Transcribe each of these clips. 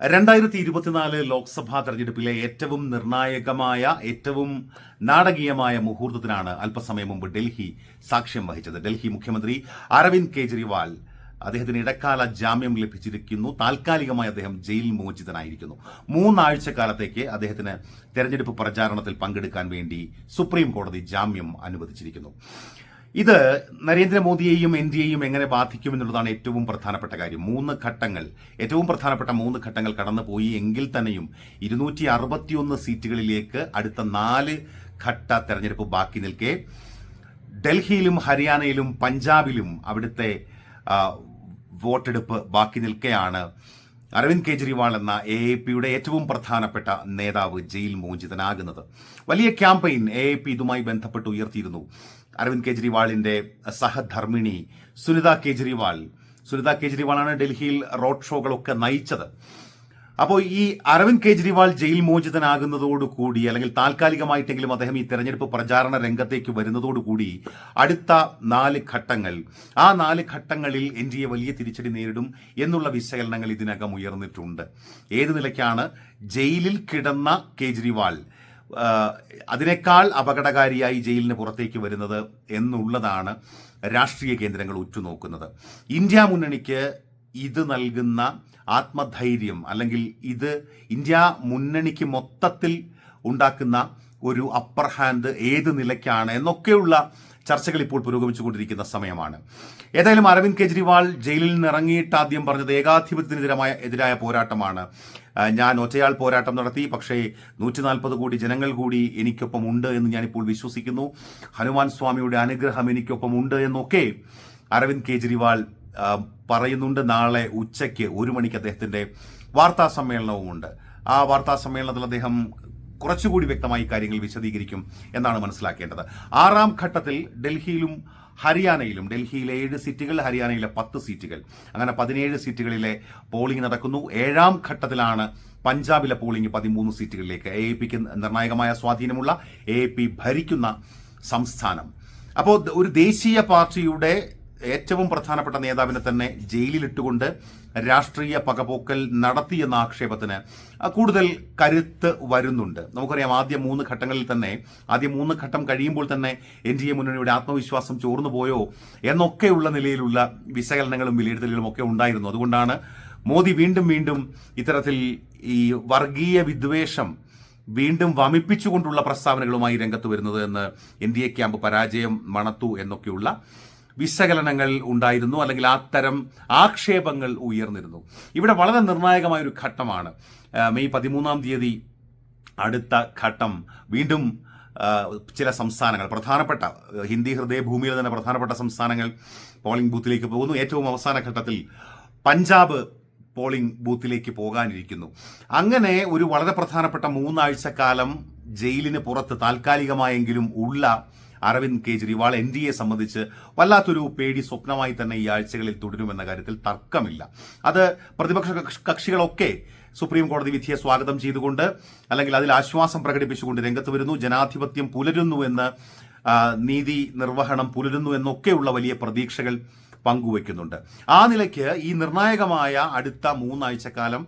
രണ്ടായിരത്തി ഇരുപത്തിനാല് ലോക്സഭാ തെരഞ്ഞെടുപ്പിലെ ഏറ്റവും നിർണായകമായ ഏറ്റവും നാടകീയമായ മുഹൂർത്തത്തിനാണ് അല്പസമയം മുമ്പ് ഡൽഹി സാക്ഷ്യം വഹിച്ചത്. ഡൽഹി മുഖ്യമന്ത്രി അരവിന്ദ് കെജ്രിവാൾ അദ്ദേഹത്തിന് ഇടക്കാല ജാമ്യം ലഭിച്ചിരിക്കുന്നു. താൽക്കാലികമായി അദ്ദേഹം ജയിൽ മോചിതനായിരിക്കുന്നു. മൂന്നാഴ്ച കാലത്തേക്ക് അദ്ദേഹത്തിന് തെരഞ്ഞെടുപ്പ് പ്രചാരണത്തിൽ പങ്കെടുക്കാൻ വേണ്ടി സുപ്രീം കോടതി ജാമ്യം അനുവദിച്ചിരിക്കുന്നു. ഇത് നരേന്ദ്രമോദിയെയും എൻ ഡിയെയും എങ്ങനെ ബാധിക്കും എന്നുള്ളതാണ് ഏറ്റവും പ്രധാനപ്പെട്ട കാര്യം. മൂന്ന് ഘട്ടങ്ങൾ. ഏറ്റവും പ്രധാനപ്പെട്ട മൂന്ന് ഘട്ടങ്ങൾ കടന്നുപോയി എങ്കിൽ തന്നെയും ഇരുന്നൂറ്റി അറുപത്തിയൊന്ന് സീറ്റുകളിലേക്ക് അടുത്ത നാല് ഘട്ട തെരഞ്ഞെടുപ്പ് ബാക്കി നിൽക്കെ. ഡൽഹിയിലും ഹരിയാനയിലും പഞ്ചാബിലും അവിടുത്തെ വോട്ടെടുപ്പ് ബാക്കി നിൽക്കെയാണ്. അരവിന്ദ് കെജ്രിവാൾ എന്ന എ എ പിയുടെ ഏറ്റവും പ്രധാനപ്പെട്ട നേതാവ് ജയിൽ മോചിതനാകുന്നത്. വലിയ ക്യാമ്പയിൻ എ എ പി ഇതുമായി ബന്ധപ്പെട്ട് ഉയർത്തിയിരുന്നു. അരവിന്ദ് കെജ്രിവാളിന്റെ സഹധർമ്മിണി സുനിത കെജ്രിവാൾ. സുനിത കെജ്രിവാളാണ് ഡൽഹിയിൽ റോഡ് ഷോകളൊക്കെ നയിച്ചത്. അപ്പോൾ ഈ അരവിന്ദ് കെജ്രിവാൾ ജയിൽ മോചിതനാകുന്നതോടുകൂടി അല്ലെങ്കിൽ താൽക്കാലികമായിട്ടെങ്കിലും അദ്ദേഹം ഈ തെരഞ്ഞെടുപ്പ് പ്രചാരണ രംഗത്തേക്ക് വരുന്നതോടുകൂടി അടുത്ത നാല് ഘട്ടങ്ങൾ ആ നാല് ഘട്ടങ്ങളിൽ എൻ ഡി എ വലിയ തിരിച്ചടി നേരിടും എന്നുള്ള വിശകലനങ്ങൾ ഇതിനകം ഉയർന്നിട്ടുണ്ട്. ഏത് നിലയ്ക്കാണ്? ജയിലിൽ കിടന്ന കേജ്രിവാൾ അതിനേക്കാൾ അപകടകാരിയായി ജയിലിന് പുറത്തേക്ക് വരുന്നത് എന്നുള്ളതാണ് രാഷ്ട്രീയ കേന്ദ്രങ്ങൾ ഉറ്റുനോക്കുന്നത്. ഇന്ത്യ മുന്നണിക്ക് ഇത് നൽകുന്ന ആത്മധൈര്യം അല്ലെങ്കിൽ ഇത് ഇന്ത്യ മുന്നണിക്ക് മൊത്തത്തിൽ ഉണ്ടാക്കുന്ന ഒരു അപ്പർ ഹാൻഡ് ഏത് നിലയ്ക്കാണ് എന്നൊക്കെയുള്ള ചർച്ചകൾ ഇപ്പോൾ പുരോഗമിച്ചുകൊണ്ടിരിക്കുന്ന സമയമാണ്. ഏതായാലും അരവിന്ദ് കെജ്രിവാൾ ജയിലിൽ നിന്ന് ഇറങ്ങിയിട്ട് ആദ്യം പറഞ്ഞത് ഏകാധിപത്യത്തിനെതിരമായ എതിരായ പോരാട്ടമാണ്. ഞാൻ ഒറ്റയാൾ പോരാട്ടം നടത്തി പക്ഷേ നൂറ്റി നാൽപ്പത് കോടി ജനങ്ങൾ കൂടി എനിക്കൊപ്പം ഉണ്ട് എന്ന് ഞാനിപ്പോൾ വിശ്വസിക്കുന്നു. ഹനുമാൻ സ്വാമിയുടെ അനുഗ്രഹം എനിക്കൊപ്പം ഉണ്ട് എന്നൊക്കെ അരവിന്ദ് കെജ്രിവാൾ പറയുന്നുണ്ട് നാളെ ഉച്ചയ്ക്ക് ഒരു മണിക്ക് അദ്ദേഹത്തിന്റെ വാർത്താ സമ്മേളനവും ഉണ്ട് ആ വാർത്താ സമ്മേളനത്തിൽ അദ്ദേഹം കുറച്ചുകൂടി വ്യക്തമായി കാര്യങ്ങൾ വിശദീകരിക്കും എന്നാണ് മനസ്സിലാക്കേണ്ടത്. ആറാം ഘട്ടത്തിൽ ഡൽഹിയിലും ഹരിയാനയിലും ഡൽഹിയിലെ ഏഴ് സീറ്റുകൾ ഹരിയാനയിലെ പത്ത് സീറ്റുകൾ. അങ്ങനെ പതിനേഴ് സീറ്റുകളിലെ പോളിംഗ് നടക്കുന്നു. ഏഴാം ഘട്ടത്തിലാണ് പഞ്ചാബിലെ പോളിംഗ് പതിമൂന്ന് സീറ്റുകളിലേക്ക്. എ എ പിക്ക് നിർണായകമായ സ്വാധീനമുള്ള എ എ പി ഭരിക്കുന്ന സംസ്ഥാനം. അപ്പോൾ ഒരു ദേശീയ പാർട്ടിയുടെ ഏറ്റവും പ്രധാനപ്പെട്ട നേതാവിനെ തന്നെ ജയിലിലിട്ടുകൊണ്ട് രാഷ്ട്രീയ പകപോക്കൽ നടത്തിയെന്ന ആക്ഷേപത്തിന് കൂടുതൽ കരുത്ത് വരുന്നുണ്ട്. നമുക്കറിയാം ആദ്യ മൂന്ന് ഘട്ടങ്ങളിൽ തന്നെ ആദ്യ മൂന്ന് ഘട്ടം കഴിയുമ്പോൾ തന്നെ എൻ ഡി എ മുന്നണിയുടെ ആത്മവിശ്വാസം ചോർന്നു പോയോ എന്നൊക്കെയുള്ള നിലയിലുള്ള വിശകലനങ്ങളും വിലയിരുത്തലുകളും ഒക്കെ ഉണ്ടായിരുന്നു. അതുകൊണ്ടാണ് മോദി വീണ്ടും വീണ്ടും ഇത്തരത്തിൽ ഈ വർഗീയ വിദ്വേഷം വീണ്ടും വമിപ്പിച്ചുകൊണ്ടുള്ള പ്രസ്താവനകളുമായി രംഗത്ത് വരുന്നത് എന്ന് എൻ ഡി എ ക്യാമ്പ് പരാജയം മണത്തു എന്നൊക്കെയുള്ള വിശകലനങ്ങൾ ഉണ്ടായിരുന്നു അല്ലെങ്കിൽ അത്തരം ആക്ഷേപങ്ങൾ ഉയർന്നിരുന്നു. ഇവിടെ വളരെ നിർണായകമായ ഒരു ഘട്ടമാണ് മെയ് പതിമൂന്നാം തീയതി അടുത്ത ഘട്ടം വീണ്ടും ചില സംസ്ഥാനങ്ങൾ പ്രധാനപ്പെട്ട ഹിന്ദി ഹൃദയഭൂമിയിൽ തന്നെ പ്രധാനപ്പെട്ട സംസ്ഥാനങ്ങൾ പോളിംഗ് ബൂത്തിലേക്ക് പോകുന്നു. ഏറ്റവും അവസാന ഘട്ടത്തിൽ പഞ്ചാബ് പോളിംഗ് ബൂത്തിലേക്ക് പോകാനിരിക്കുന്നു. അങ്ങനെ ഒരു വളരെ പ്രധാനപ്പെട്ട മൂന്നാഴ്ച കാലം ജയിലിന് പുറത്ത് താൽക്കാലികമായെങ്കിലും ഉള്ള Arvind Kejriwal N D A സംബന്ധിച്ച് വല്ലാത്തൊരു പേടി സ്വപ്നമായി തന്നെ ഈ ആഴ്ചകളിൽ തുടരുമെന്ന കാര്യത്തിൽ തർക്കമില്ല. അത് പ്രതിപക്ഷ കക്ഷികളൊക്കെ സുപ്രീം കോടതി വിധിയെ സ്വാഗതം ചെയ്തുകൊണ്ട് അല്ലെങ്കിൽ അതിൽ ആശ്വാസം പ്രകടിപ്പിച്ചുകൊണ്ട് രംഗത്ത് വരുന്നു. ജനാധിപത്യം പുലരുന്നു എന്ന് നീതി നിർവഹണം പുലരുന്നു എന്നൊക്കെയുള്ള വലിയ പ്രതീക്ഷകൾ പങ്കുവെക്കുന്നുണ്ട് ആ നിലയ്ക്ക് ഈ നിർണായകമായ അടുത്ത മൂന്നാഴ്ചക്കാലം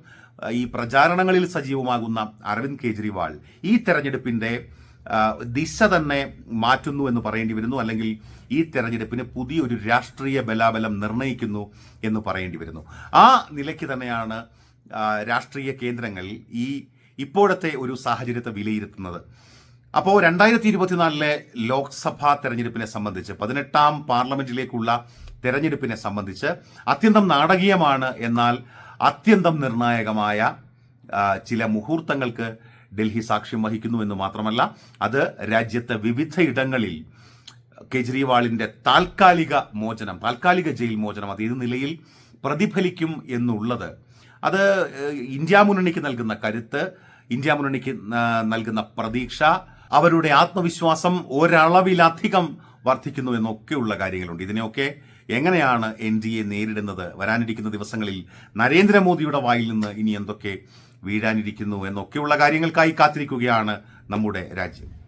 ഈ പ്രചാരണങ്ങളിൽ സജീവമാകുന്ന അരവിന്ദ് കെജ്രിവാൾ ഈ തെരഞ്ഞെടുപ്പിന്റെ ദിശ തന്നെ മാറ്റുന്നു എന്ന് പറയേണ്ടി വരുന്നു. അല്ലെങ്കിൽ ഈ തെരഞ്ഞെടുപ്പിന് പുതിയൊരു രാഷ്ട്രീയ ബലാബലം നിർണയിക്കുന്നു എന്ന് പറയേണ്ടി വരുന്നു. ആ നിലയ്ക്ക് തന്നെയാണ് രാഷ്ട്രീയ കേന്ദ്രങ്ങൾ ഈ ഇപ്പോഴത്തെ ഒരു സാഹചര്യത്തെ വിലയിരുത്തുന്നത്. അപ്പോൾ രണ്ടായിരത്തി ഇരുപത്തിനാലിലെ ലോക്സഭാ തെരഞ്ഞെടുപ്പിനെ സംബന്ധിച്ച് പതിനെട്ടാം പാർലമെന്റിലേക്കുള്ള തെരഞ്ഞെടുപ്പിനെ സംബന്ധിച്ച് അത്യന്തം നാടകീയമാണ്. എന്നാൽ അത്യന്തം നിർണായകമായ ചില മുഹൂർത്തങ്ങൾക്ക് ഡൽഹി സാക്ഷ്യം വഹിക്കുന്നു എന്ന് മാത്രമല്ല അത് രാജ്യത്തെ വിവിധയിടങ്ങളിൽ കെജ്രിവാളിന്റെ താൽക്കാലിക മോചനം താൽക്കാലിക ജയിൽ മോചനം അത് ഏത് നിലയിൽ പ്രതിഫലിക്കും എന്നുള്ളത് അത് ഇന്ത്യ മുന്നണിക്ക് നൽകുന്ന കരുത്ത് ഇന്ത്യ മുന്നണിക്ക് നൽകുന്ന പ്രതീക്ഷ അവരുടെ ആത്മവിശ്വാസം ഒരളവിലധികം വർദ്ധിക്കുന്നു എന്നൊക്കെയുള്ള കാര്യങ്ങളുണ്ട്. ഇതിനെയൊക്കെ എങ്ങനെയാണ് എൻ ഡി എ നേരിടുന്നത്? വരാനിരിക്കുന്ന ദിവസങ്ങളിൽ നരേന്ദ്രമോദിയുടെ വായിൽ നിന്ന് ഇനി എന്തൊക്കെ വീഴാനിരിക്കുന്നു എന്നൊക്കെയുള്ള കാര്യങ്ങൾക്കായി കാത്തിരിക്കുകയാണ് നമ്മുടെ രാജ്യം.